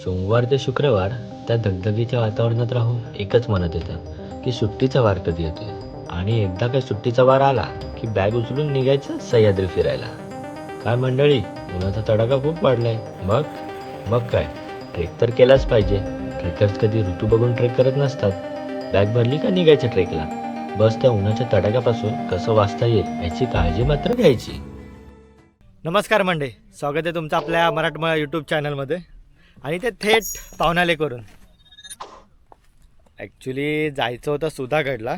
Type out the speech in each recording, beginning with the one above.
सोमवार ते शुक्रवार त्या धगधगीच्या वातावरणात राहून एकच म्हणत येतं की सुट्टीचा वार कधी येतोय? आणि एकदा काही सुट्टीचा वार आला की बॅग उचलून निघायचं सह्याद्री फिरायला. काय मंडळी उन्हाचा तडाखा खूप वाढलाय. मग? मग काय? ट्रेक तर केलाच पाहिजे. ट्रेकर्स कधी ऋतू बघून ट्रेक करत नसतात. बॅग भरली का निघायचं ट्रेकला? बस त्या उन्हाच्या तडाख्यापासून कसं वाचता येईल याची काळजी मात्र घ्यायची. नमस्कार मंडळी. स्वागत आहे तुमचं आपल्या मराठमोळा यूट्यूब चॅनलमध्ये आणि ते थेट पाहुणाले करून. ॲक्च्युली जायचं होतं सुधागडला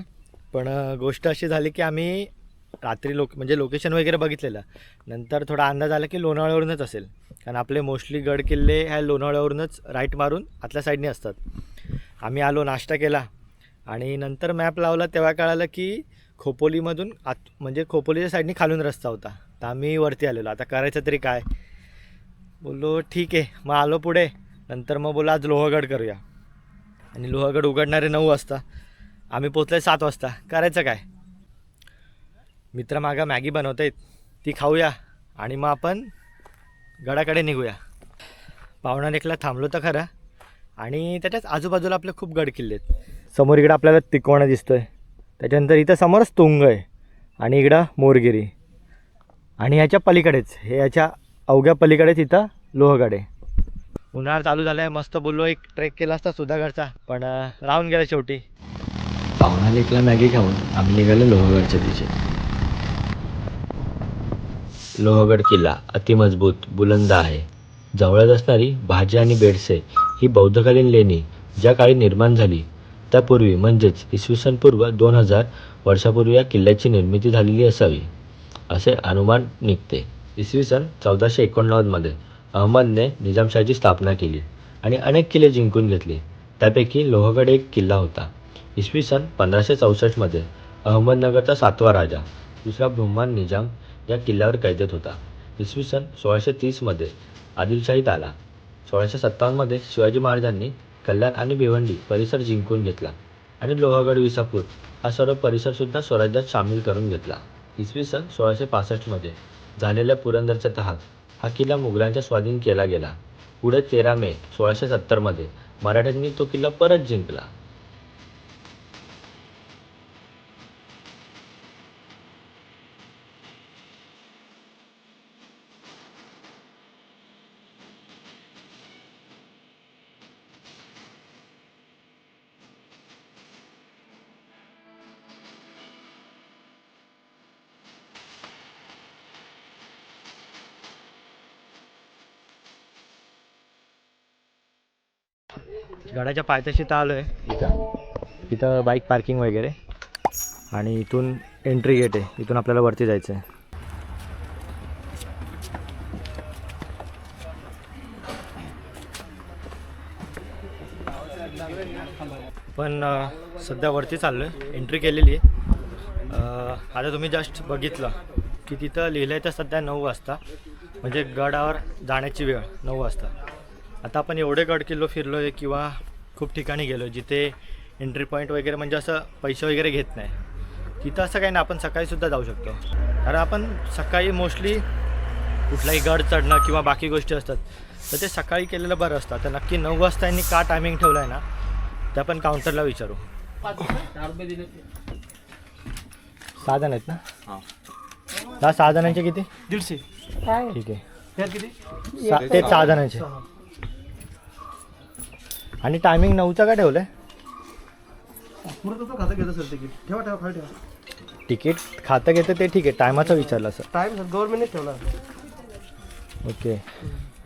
पण गोष्ट अशी झाली की आम्ही रात्री लोक म्हणजे लोकेशन वगैरे बघितलेलं. नंतर थोडा अंदाज आला की लोणावळ्यावरूनच असेल. कारण आपले मोस्टली गड किल्ले ह्या लोणावळ्यावरूनच राईट मारून आतल्या साईडने असतात. आम्ही आलो नाश्ता केला. आणि नंतर मॅप लावला तेव्हा कळालं की खोपोलीमधून आत म्हणजे खोपोलीच्या साईडने खालून रस्ता होता. तर आम्ही वरती आलेलो. आता करायचं तरी काय? बोललो ठीक आहे. मग आलो पुढे. नंतर मग बोला आज लोहगड करूया. आणि लोहगड उघडणारे नऊ वाजता. आम्ही पोचले सात वाजता. करायचं काय? मित्र मागा मॅगी बनवत आहेत ती खाऊया आणि मग आपण गडाकडे निघूया. पावणा एकला थांबलो तर खरं. आणि त्याच्याच आजूबाजूला आपले खूप गड किल्ले आहेत. समोर इकडं आपल्याला तिकोणा दिसतोय. त्याच्यानंतर इथं समोरच तुंग आहे. आणि इकडं मोरगिरी. आणि ह्याच्या पलीकडेच हे याच्या अवघ्या पलीकडेच इथं लोहगड आहे. उन्हाळा चालू झाला आहे मस्त बोललो एक ट्रेक केला असता सुधागडचा पण राहून गेला शेवटी. पाहुणा लेकला मॅगी खाऊन आम्ही निघालो लोहगडच्या दिशेत. लोहगड किल्ला अतिमजबूत बुलंद आहे. जवळच असणारी भाजी आणि बेडसे ही बौद्धकालीन लेणी ज्या काळी निर्माण झाली त्यापूर्वी म्हणजेच इसवी सन पूर्व दोन हजार वर्षापूर्वी या किल्ल्याची निर्मिती झालेली असावी असे अनुमान निघते. इसवी सन चौदाशे एकोणनव्वदमध्ये अहमदने निजामशाहीची स्थापना केली आणि अनेक किल्ले जिंकून घेतले. त्यापैकी लोहगड एक किल्ला होता. इसवी सन पंधराशे चौसष्टमध्ये अहमदनगरचा सातवा राजा दुसरा ब्रह्मान निजाम या किल्ल्यावर कैदेत होता. इसवी सन सोळाशे तीसमध्ये आदिलशाहीत आला. सोळाशे सत्तावन्नमध्ये शिवाजी महाराजांनी कल्याण आणि भिवंडी परिसर जिंकून घेतला आणि लोहगड विसापूर हा सर्व परिसरसुद्धा स्वराज्यात सामील करून घेतला. इसवी सन सोळाशे पासष्टमध्ये झालेल्या पुरंदरच्या तहात हा किल्ला मुघलांच्या स्वाधीन केला गेला. पुढे तेरा मे सोळाशे सत्तरमध्ये मराठ्यांनी तो किल्ला परत जिंकला. गडाच्या पायथ्याशी तर आलो आहे इथं. इथं बाईक पार्किंग वगैरे. आणि इथून एंट्री गेट आहे. इथून आपल्याला वरती जायचं आहे पण सध्या वरती चाललो आहे एंट्री केलेली आहे आता तुम्ही जस्ट बघितलं की तिथं लिहिलं आहे तर सध्या नऊ वाजता. म्हणजे गडावर जाण्याची वेळ नऊ वाजता. आता आपण एवढे गड किल्लो फिरलो आहे किंवा खूप ठिकाणी गेलो जिथे एंट्री पॉईंट वगैरे म्हणजे असं पैसे वगैरे घेत नाही. तिथं असं काही नाही आपण सकाळीसुद्धा जाऊ शकतो. कारण आपण सकाळी मोस्टली कुठलाही गड चढणं किंवा बाकी गोष्टी असतात तर ते सकाळी केलेलं बरं असतं. तर नक्की नऊ वाजता यांनी का टायमिंग ठेवलं आहे ना ते आपण काउंटरला विचारू. सहा जण आहेत ना? दहा सहा जणांचे किती? दीडशे. ठीक आहे. किती? ते सहा जणांचे. आणि टायमिंग नऊचं का ठेवलं आहे पुढं कसं खातं घेतं सर तिकीट ठेवा ठेवा खाली ठेवा. तिकीट खातं घेतं ते ठीक आहे. टायमाचं विचारलं सर टाईम सर गव्हर्नमेंटनेच ठेवला. ओके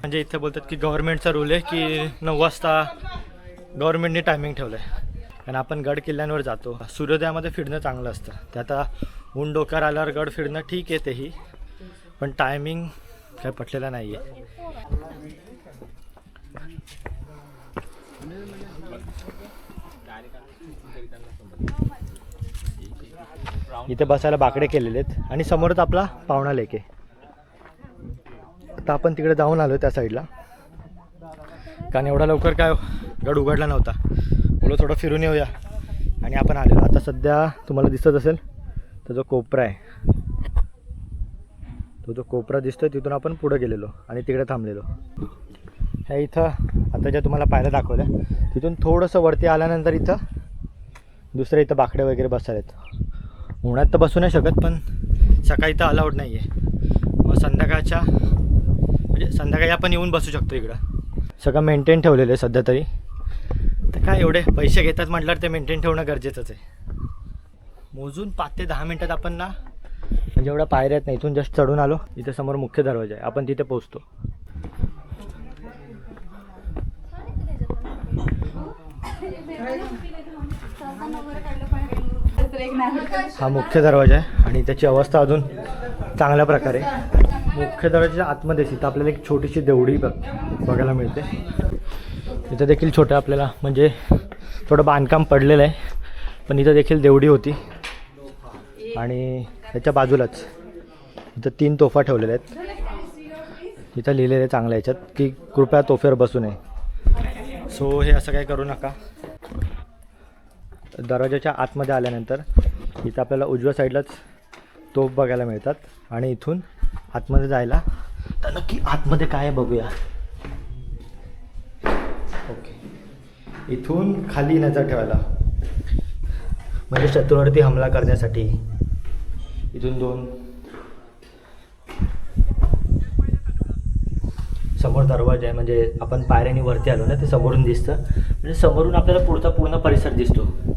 म्हणजे इथे बोलतात की गव्हर्नमेंटचा रूल आहे की नऊ वाजता गव्हर्नमेंटने टायमिंग ठेवलं आहे कारण आपण गड किल्ल्यांवर जातो. सूर्योदयामध्ये फिरणं चांगलं असतं. ते आता ऊन डोक्यावर आल्यावर गड फिरणं ठीक आहे तेही. पण टायमिंग काय पटलेलं नाही आहे इथे बसायला बाकडे केलेले आहेत. आणि समोरच आपला पाहुणा लेक आहे. आता आपण तिकडे जाऊन आलो त्या साईडला कारण एवढा लवकर काय गड उघडला नव्हता. बोलो थोडं फिरून येऊया. आणि आपण आलेलो. आता सध्या तुम्हाला दिसत असेल तर जो कोपरा आहे तो जो कोपरा दिसतोय तिथून आपण पुढे गेलेलो आणि तिकडे थांबलेलो. ह्या इथं आता ज्या तुम्हाला पायऱ्या दाखवल्या तिथून थोडंसं वरती आल्यानंतर इथं दुसरे इथं बाकडे वगैरे बसायला आहेत उन्हात तर बसू नाही शकत पण सकाळी तर अलाउड नाही आहे मग संध्याकाळच्या म्हणजे संध्याकाळी आपण येऊन बसू शकतो इकडं. सगळं मेंटेन ठेवलेलं आहे सध्या तरी. तर काय एवढे पैसे घेतात म्हटल्यावर ते मेंटेन ठेवणं गरजेचंच आहे. मोजून पाच ते दहा मिनटात आपण ना म्हणजे एवढ्या पायऱ्या नाही इथून जस्ट चढून आलो. इथं समोर मुख्य दरवाजा आहे. आपण तिथे पोहोचतो. हा मुख्य दरवाजा आहे आणि त्याची अवस्था अजून चांगल्या प्रकारे. मुख्य दरवाजाच्या आतमध्ये तिथं आपल्याला एक छोटीशी देवडी बघ बघायला मिळते. इथं देखील छोटं आपल्याला म्हणजे थोडं बांधकाम पडलेलं आहे पण इथं देखील देवडी होती. आणि त्याच्या बाजूलाच इथं तीन तोफा ठेवलेल्या आहेत. इथं लिहिलेलं आहे चांगल्या याच्यात की कृपया तोफेवर बसू नये. सो हे असं काही करू नका. दरवाजाच्या आतमध्ये आल्यानंतर इथं आपल्याला उजव्या साईडलाच तोफ बघायला मिळतात. आणि इथून आतमध्ये जायला तर नक्की आतमध्ये काय आहे बघूया. ओके. इथून खाली येण्याचा ठेवायला. म्हणजे शत्रूवरती हमला करण्यासाठी. इथून दोन. समोर दरवाजा आहे म्हणजे आपण पायऱ्यांनी वरती आलो ना ते समोरून दिसतं. म्हणजे समोरून आपल्याला पुढचा पूर्ण परिसर दिसतो.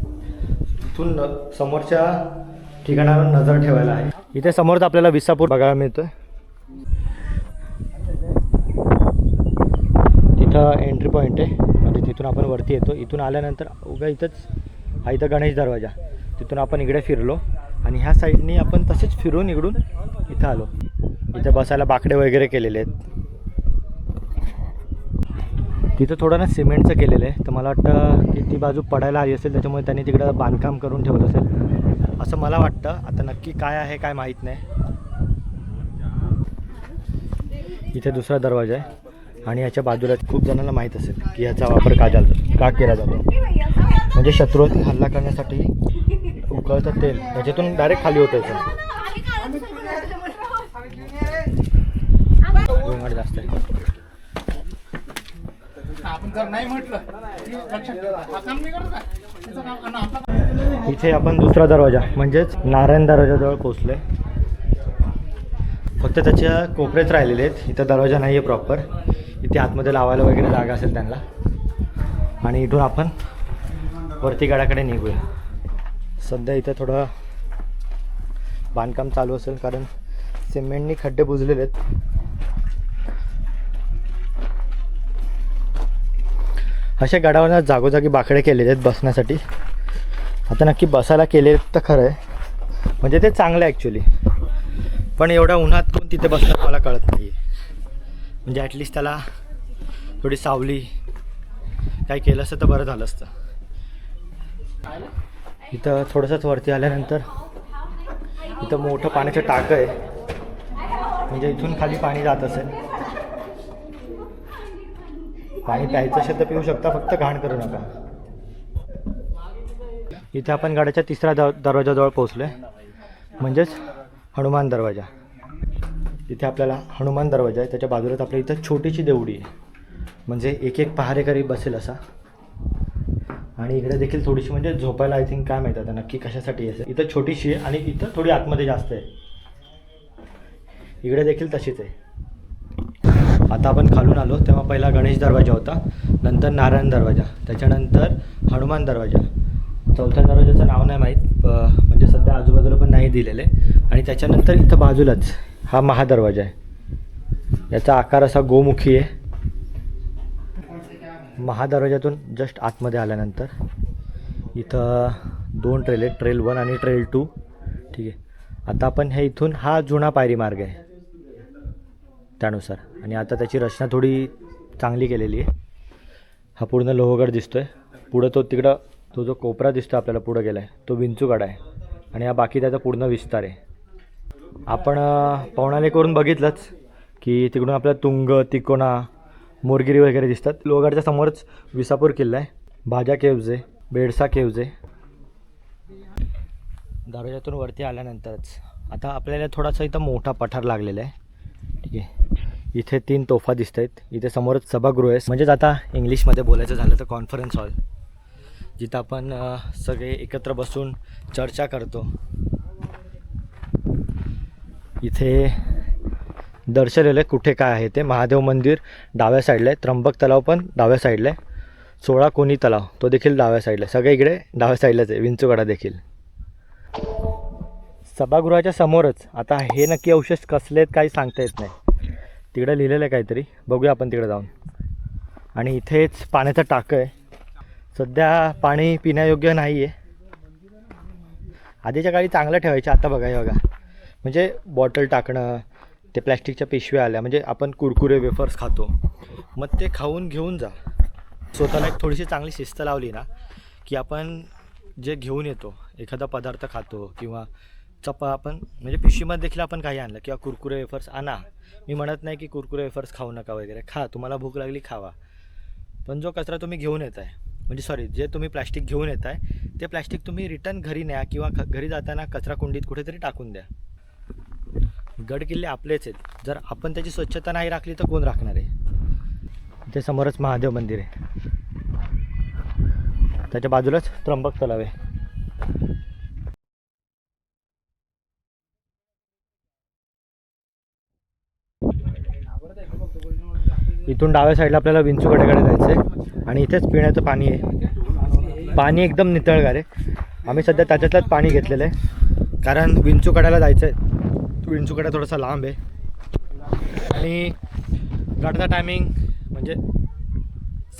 इथून समोरच्या ठिकाणावर नजर ठेवायला आहे. इथे समोरच आपल्याला विसापूर बघायला मिळतोय. तिथं एंट्री पॉईंट आहे. म्हणजे तिथून आपण वरती येतो. इथून आल्यानंतर उगा इथंच हा इथं गणेश दरवाजा. तिथून आपण इकडे फिरलो आणि ह्या साईडनी आपण तसेच फिरून इकडून इथं आलो. इथे बसायला बाकडे वगैरे केलेले आहेत. तिथं थोडं ना सिमेंटचं केलेलं आहे. तर मला वाटतं की ती बाजू पडायला आली असेल त्याच्यामुळे त्यांनी तिकडं बांधकाम करून ठेवलं असेल. असं मला वाटतं. आता नक्की काय आहे काय माहीत नाही. इथे दुसरा दरवाजा आहे. आणि याच्या बाजूला खूप जणांना माहीत असेल की याचा वापर का झाला का केला जातो. म्हणजे शत्रूवरती हल्ला करण्यासाठी उकळतं तेल. याच्यातून डायरेक्ट खाली होतं याचं घोंगाट जास्त आहे आपण जर नाही म्हटलं की लक्षात ठेवा. हा काम करत का? त्याचं काम आणि आपलं इथे आपण दुसरा दरवाजा म्हणजेच नारायण दरवाजाजवळ पोचलोय फक्त त्याच्या कोपरेच राहिलेले आहेत. इथं दरवाजा नाही आहे प्रॉपर इथे आतमध्ये लावायला वगैरे जागा असेल त्यांना. आणि इथून आपण वरती गडाकडे निघूया. सध्या इथं थोडं बांधकाम चालू असेल कारण सिमेंटनी खड्डे बुजलेले आहेत. अशा गडावरनं जागोजागी बाकडे केलेले आहेत बसण्यासाठी. आता नक्की बसायला केले तर खरं आहे. म्हणजे ते चांगलं आहे ॲक्च्युली पण एवढ्या उन्हात कोण तिथे बसणार मला कळत नाही म्हणजे ॲटलिस्ट त्याला थोडी सावली काय केलं असतं तर बरं झालं असतं. इथं थोडंसंच वरती आल्यानंतर इथं मोठं पाण्याचं टाकं आहे. म्हणजे इथून खाली पाणी जात असेल. पाणी प्यायचं असेल तर पिऊ शकता फक्त घाण करू नका. इथे आपण गाड्याच्या तिसऱ्या द दरवाजाजवळ पोहोचलो आहे म्हणजेच हनुमान दरवाजा. इथे आपल्याला हनुमान दरवाजा आहे. त्याच्या बाजूलाच आपल्या इथं छोटीशी देवडी आहे. म्हणजे एक एक पहारेकरी बसेल असा. आणि इकडे देखील थोडीशी म्हणजे झोपायला आय थिंक काय माहीत आता नक्की कशासाठी असेल इथं छोटीशी आहे आणि इथं थोडी आतमध्ये जास्त आहे. इकडे देखील तशीच आहे. आता आपण खालून आलो तेव्हा पहिला गणेश दरवाजा होता नंतर नारायण दरवाजा त्याच्यानंतर हनुमान दरवाजा. चौथ्या दरवाजाचं नाव नाही माहीत म्हणजे सध्या आजूबाजूला पण नाही दिलेले. आणि त्याच्यानंतर इथं बाजूलाच हा महादरवाजा आहे. याचा आकार असा गोमुखी आहे. महादरवाजातून जस्ट आतमध्ये आल्यानंतर इथं दोन ट्रेल आहेत ट्रेल वन आणि ट्रेल टू ठीक आहे. आता आपण हे इथून हा जुना पायरी मार्ग आहे. त्यानुसार. आणि आता त्याची रचना थोडी चांगली केलेली आहे. हा पूर्ण लोहगड दिसतो आहे पुढं तो तिकडं तो जो कोपरा दिसतो आपल्याला पुढं गेला आहे तो विंचूगड आहे. आणि हा बाकी त्याचा पूर्ण विस्तार आहे. आपण अं, पवनाले करून बघितलंच की तिकडून आपल्याला तुंग तिकोणा मोरगिरी वगैरे दिसतात. लोहगडच्या समोरच विसापूर किल्ला आहे. भाज्या केव्ज आहे बेडसा केव्ज. आहे दरवाजातून वरती आल्यानंतरच. आता आपल्याला थोडासा इथं मोठा पठार लागलेला आहे. ठीक आहे. इथे तीन तोफा दिसत आहेत इथे समोरच सभागृह आहे. म्हणजेच आता इंग्लिशमध्ये बोलायचं झालं तर कॉन्फरन्स हॉल जिथं आपण सगळे एकत्र बसून चर्चा करतो. इथे दर्शवलेलं आहे कुठे काय आहे ते महादेव मंदिर डाव्या साईडला आहे. त्र्यंबक तलाव पण डाव्या साईडला आहे. सोळा कोणी तलाव तो देखील डाव्या साईडला आहे. सगळे इकडे डाव्या साईडलाच आहे. विंचुगडा देखील. सभागृहाच्या समोरच. आता हे नक्की अवशेष कसले आहेत काही सांगता येत नाही. तिकडे लिहिलेलं आहे काहीतरी. बघूया आपण तिकडे जाऊन. आणि इथेच पाण्याचं टाकं आहे. सध्या पाणी पिण्यायोग्य नाही आहे आधीच्या काळी चांगलं ठेवायचं आता बघा हे बघा. म्हणजे बॉटल टाकणं ते प्लॅस्टिकच्या पिशव्या आल्या म्हणजे आपण कुरकुरे वेफर्स खातो. मग ते खाऊन घेऊन जा. स्वतःला एक थोडीशी चांगली शिस्त लावली ना की आपण जे घेऊन येतो एखादा पदार्थ खातो किंवा चपा आपण म्हणजे पिशवीमध्ये देखील आपण काही आणलं. किंवा कुरकुरे वेफर्स आणा. मी म्हणत नाही की कुरकुरे वेफर्स खाऊ नका वगैरे. खा तुम्हाला भूक लागली खावा. पण जो कचरा तुम्ही घेऊन येत आहे म्हणजे सॉरी जे तुम्ही प्लॅस्टिक घेऊन येत आहे ते प्लॅस्टिक तुम्ही रिटर्न घरी न्या किंवा घरी जाताना कचरा कुंडीत कुठेतरी टाकून द्या. गड किल्ले आपलेच आहेत. जर आपण त्याची स्वच्छता नाही राखली तर कोण राखणार आहे? ते समोरच महादेव मंदिर आहे. त्याच्या बाजूलाच त्र्यंबक तलाव आहे. इथून डाव्या साईडला आपल्याला विंचूकड्याकडे जायचं आहे आणि इथेच पिण्याचं पाणी आहे. पाणी एकदम नितळगार आहे. आम्ही सध्या त्याच्यातलंच पाणी घेतलेलं आहे. कारण विंचूकड्याला जायचं आहे विंचूकडा थोडासा लांब आहे. आणि गडचा टायमिंग म्हणजे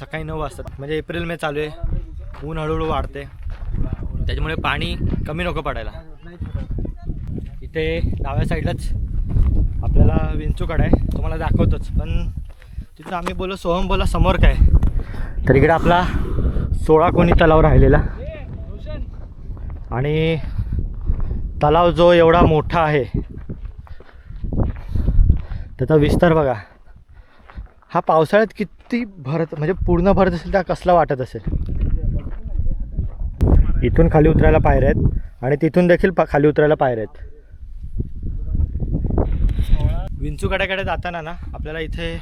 सकाळी नऊ वाजतात म्हणजे एप्रिल मे चालू आहे. ऊन हळूहळू वाढते त्याच्यामुळे पाणी कमी नको पडायला. इथे डाव्या साईडलाच आपल्याला विंचूकडा आहे. तुम्हाला दाखवतोच. पण तिथं आम्ही बोललो सोहम बोला समोर काय? तर इकडे आपला सोळा कोणी तलाव राहिलेला. आणि तलाव जो एवढा मोठा आहे त्याचा विस्तार बघा. हा पावसाळ्यात किती भरत म्हणजे पूर्ण भरत असेल त्या कसला वाटत असेल? इथून खाली उतरायला पायऱ्या आहेत आणि तिथून देखील खाली उतरायला पायऱ्या आहेत. विंचूकड्याकडे जाताना ना आपल्याला इथे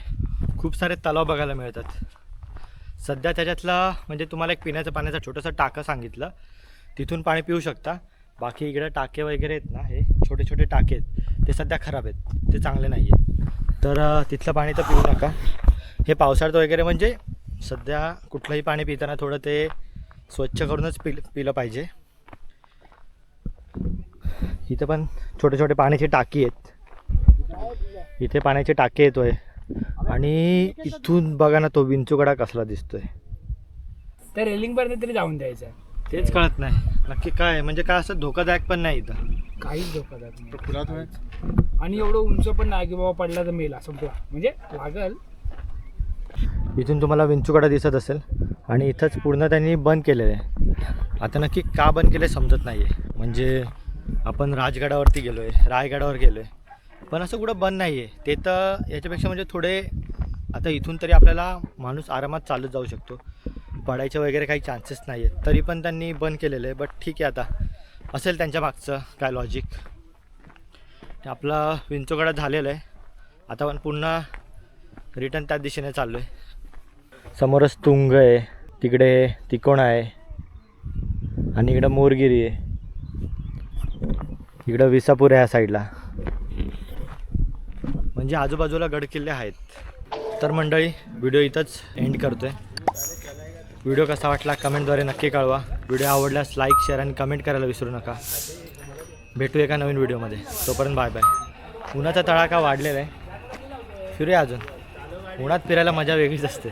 खूप सारे तलाव बघायला मिळतात. सध्या त्याच्यातला म्हणजे तुम्हाला एक पिण्याचं पाण्याचा छोटंसं टाकं सांगितलं. तिथून पाणी पिऊ शकता. बाकी इकडे टाके वगैरे आहेत ना हे छोटे छोटे टाके आहेत. ते सध्या खराब आहेत. ते चांगले नाही आहेत. तर तिथलं पाणी तर पिऊ नका. हे पावसाळ्यात वगैरे म्हणजे सध्या कुठलंही पाणी पिताना थोडं ते स्वच्छ करूनच पि पिलं पाहिजे. इथं पण छोटे छोटे पाण्याची टाकी आहेत. इथे पाण्याची टाकी येतोय. आणि इथून बघा ना तो विंचूकडा कसला दिसतोय. त्या रेलिंग पर्यंत तरी जाऊन द्यायचं. तेच कळत नाही. नक्की काय आहे? म्हणजे काय असं धोकादायक पण नाही इथं. काहीच धोकादायक नाही. आणि एवढं उंच पण नाही की बाबा पडला तर मेला संपला. म्हणजे लागल. इथून तुम्हाला विंचूकडा दिसत असेल. आणि इथंच पूर्ण त्यांनी बंद केलेलं आहे. आता नक्की का बंद केलं समजत नाही आहे म्हणजे आपण राजगडावरती गेलो आहे रायगडावर गेलो आहे पण असं कुठं बंद नाही आहे ते तर याच्यापेक्षा म्हणजे थोडे आता इथून तरी आपल्याला माणूस आरामात चालत जाऊ शकतो. पडायचे वगैरे काही चान्सेस नाही आहेत तरी पण त्यांनी बंद केलेलं आहे बट ठीक आहे आता. असेल त्यांच्या मागचं काय लॉजिक आपला विंचोगडा झालेलं आहे. आता पण पुन्हा रिटर्न त्याच दिशेने चाललो आहे समोरच तुंग आहे तिकडे तिकोणा आहे आणि इकडं मोरगिरी आहे. इकडं विसापूर आहे ह्या साईडला म्हणजे आजूबाजूला गडकिल्ले आहेत. तर मंडळी व्हिडिओ इथंच एंड करतो आहे व्हिडिओ कसा वाटला कमेंटद्वारे नक्की कळवा. व्हिडिओ आवडल्यास लाईक शेअर आणि कमेंट करायला विसरू नका. भेटू एका नवीन व्हिडिओमध्ये तोपर्यंत बाय बाय उन्हाचा तडाखा वाढलेला आहे. फिरूया अजून. उन्हात फिरायला मजा वेगळीच असते.